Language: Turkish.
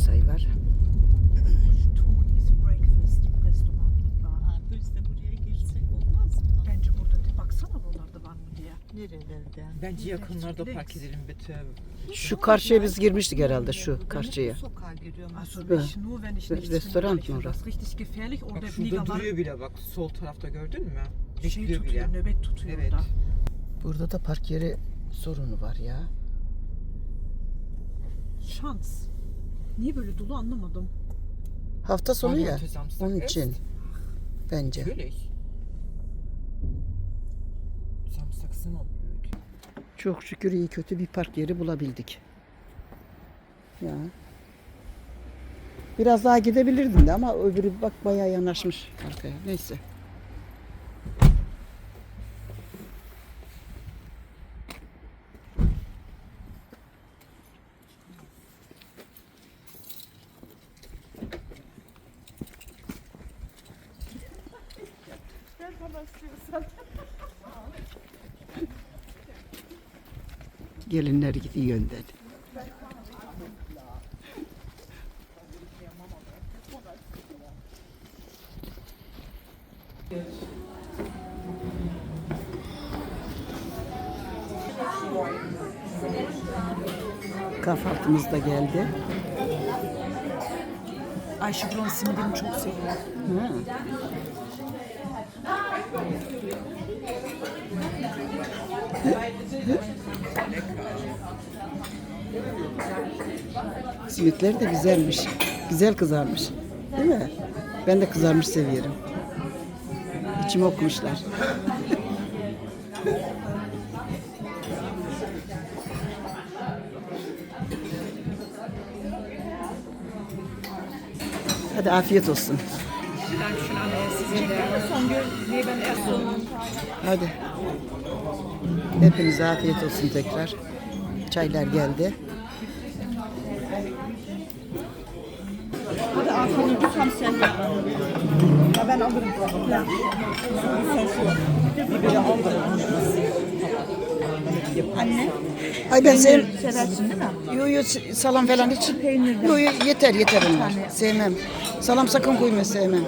Bursa'yı var. Tony's Breakfast restoran var. Ha, biz de buraya girsek olmaz mı? Bence burada baksana buralarda var mı diye. Nerelerden? Bence yakınlarda Lex. park edelim bütün. Şu karşıya biz girmiştik herhalde şu karşıya. Sokağa giriyorum. Nichts Restoran mı richtig gefährlich. Orada Bak bir şurada duruyor bile bak sol tarafta gördün mü? Şey Bekliyor tutuyor, bile. nöbet tutuyor Evet. orada. Burada da park yeri sorunu var ya. Şans. Niye böyle dolu anlamadım. Hafta sonu ya. Onun için. Bence. Çok şükür iyi kötü bir park yeri bulabildik. Ya. Biraz daha gidebilirdim de ama öbürü bak bayağı yanaşmış arkaya. Neyse. Gelinler gidiyor önden. Kahvaltımız da geldi. Ayşe buranın simidini çok seviyor. Ha. Simitler de güzelmiş. Güzel kızarmış. Değil mi? Ben de kızarmış seviyorum. İçim okumuşlar. Hadi afiyet olsun. Hadi. Hepinize afiyet olsun tekrar. Çaylar geldi. Hadi afiyet olsun tam sen yap. Ya ben alırım. Ya. Sen şu. Anne. Ay ben sev Seversin değil mi? Yo yo salam falan hiç. Peynirden. Yo yo yeter yeter onlar. Sevmem. Salam sakın koymayı sevmem.